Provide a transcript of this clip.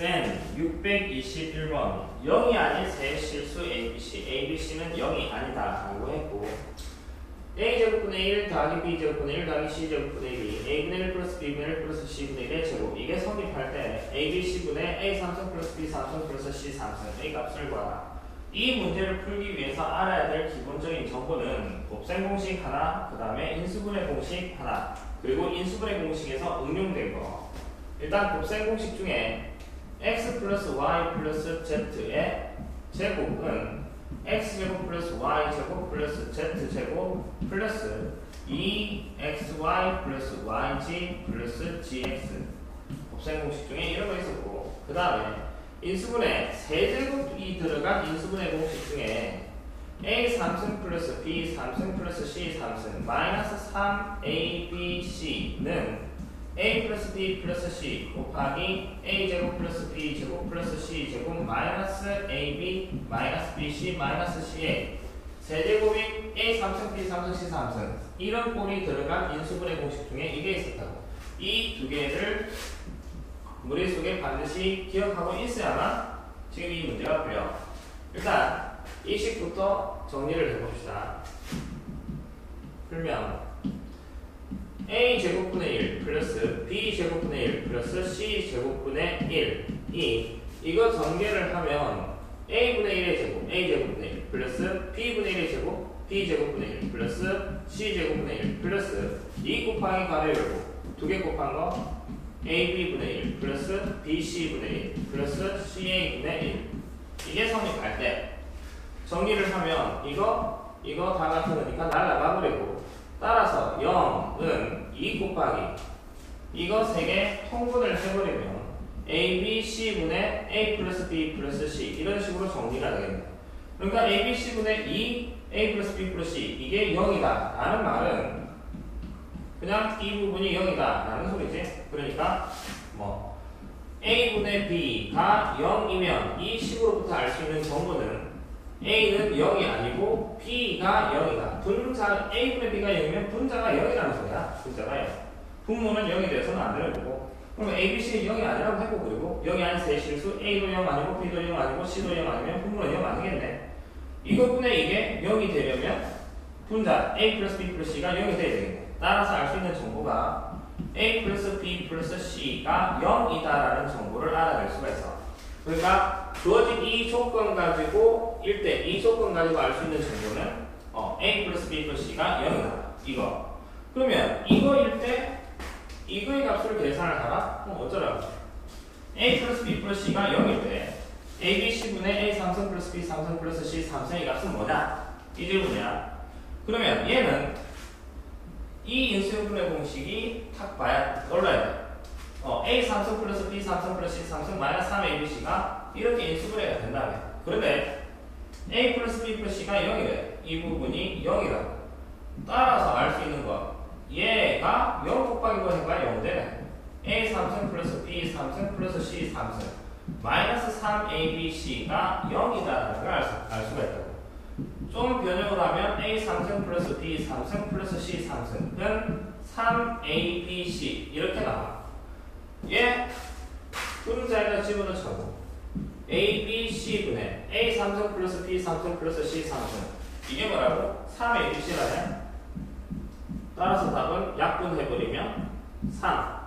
쌤 621번. 0이 아닌 세 실수 ABC ABC는 0이 아니다 라고 했고. A제곱분의 1 더하기 B제곱분의 1 더하기 C제곱분의 2 A분의 1 플러스 B분의 1 플러스 C분의 1의 제곱. 이게 성립할 때 ABC분의 A 3승 플러스 B 3승 플러스 C 3승 A 값을 구하라. 이 문제를 풀기 위해서 알아야 될 기본적인 정보는 곱셈 공식 하나 그 다음에 인수분해 공식 하나 그리고 인수분해 공식에서 응용된 거. 일단 곱셈 공식 중에 플러스 y 플러스 z의 제곱은 x제곱 플러스 y제곱 플러스 z제곱 플러스 2xy 플러스 yg 플러스 gx 곱셈 공식 중에 이런 거 있었고 그 다음에 인수분해 세제곱이 들어간 인수분해 공식 중에 a 3승 플러스 b 3승 플러스 c 3승 마이너스 3a b c는 a 플러스 b 플러스 c 곱하기 a 제곱 플러스 b 제곱 플러스 c 제곱 마이너스 ab 마이너스 bc 마이너스 ca 세제곱인 a 3승 b 3승 c 3승 이런 꼴이 들어간 인수분해 공식 중에 이게 있었다고. 이 두 개를 머릿속에 반드시 기억하고 있어야만 지금 이 문제가 풀려. 일단 이 식부터 정리를 해봅시다. 풀면 a 제곱분의 1 플러스 b 제곱분의 1 플러스 c 제곱분의 1이 이거 전개를 하면 a분의 1의 제곱 a 제곱분의 1 플러스 b분의 1의 제곱 b 제곱분의 1 플러스 c 제곱분의 1 플러스 2 곱하기 가로 열고 두 개 곱한 거 ab분의 1 플러스 bc분의 1 플러스 ca분의 1 이게 성립할 때 정리를 하면 이거 이거 다 같으니까 날라가 버리고 따라서 0은 2 곱하기 이거 세 개 통분을 해버리면 A, B, C분의 A 플러스 B 플러스 C 이런 식으로 정리가 되겠네요. 그러니까 A, B, C분의 2 A 플러스 B 플러스 C 이게 0이다 라는 말은 그냥 이 부분이 0이다 라는 소리지. 그러니까 뭐 A분의 B가 0이면 이 식으로부터 알 수 있는 정보는 A는 0이 아니고 B가 0이다. 분자 A분의 B가 0이면 분자가 0이라는 소리야. 분자가 0. 분모는 0이 돼서는 안 되는 거고. 그러면 A, B, C는 0이 아니라고 했고 그리고 0이 아닌 세 실수 A도 0 아니고 B도 0 아니고 C도 0 아니면 분모는 0 아니겠네. 이것분의 이게 0이 되려면 분자 A 플러스 B 플러스 C가 0이 돼야 되겠네. 따라서 알 수 있는 정보가 A 플러스 B 플러스 C가 0이다라는 정보를 알아낼 수가 있어. 그러니까 주어진 이 조건 가지고 1대 이 조건 가지고 알 수 있는 정보는 어, A 플러스 B 플러스 C가 0이다. 이거. 그러면 이거일 때 이거의 값을 계산을 하라? 그럼 어쩌라고? A 플러스 B 플러스 C가 0일 때 A, B, C분의 A 3승 플러스 B 3승 플러스 C 3승의 값은 뭐냐? 이 질문이야. 그러면 얘는 이 인수분해 공식이 탁 봐야 올라야 돼. 어, A 3승 플러스 B 3승 플러스 C 3승 마이너스 3ABC가 이렇게 인수분해가 된다며. 그런데 A 플러스 B 플러스 C가 0이래. 이 부분이 0이라고. 따라서 알 수 있는 거. 얘가 0 곱하기 5 해봐 0 되네. A 3승 플러스 B 3승 플러스 C 3승 마이너스 3ABC가 0이다라는 걸 알 수가 있다고. 좀 변형을 하면 A 3승 플러스 B 3승 플러스 C 3승은 3ABC 이렇게 나와. 얘 분자에다 집어넣자고. A, B, C분의 A 3승 플러스 B 3승 플러스 C 3승 이게 뭐라고? 3ABC라네. 따라서 답은 약분해버리면 3 이렇게 나옵니다.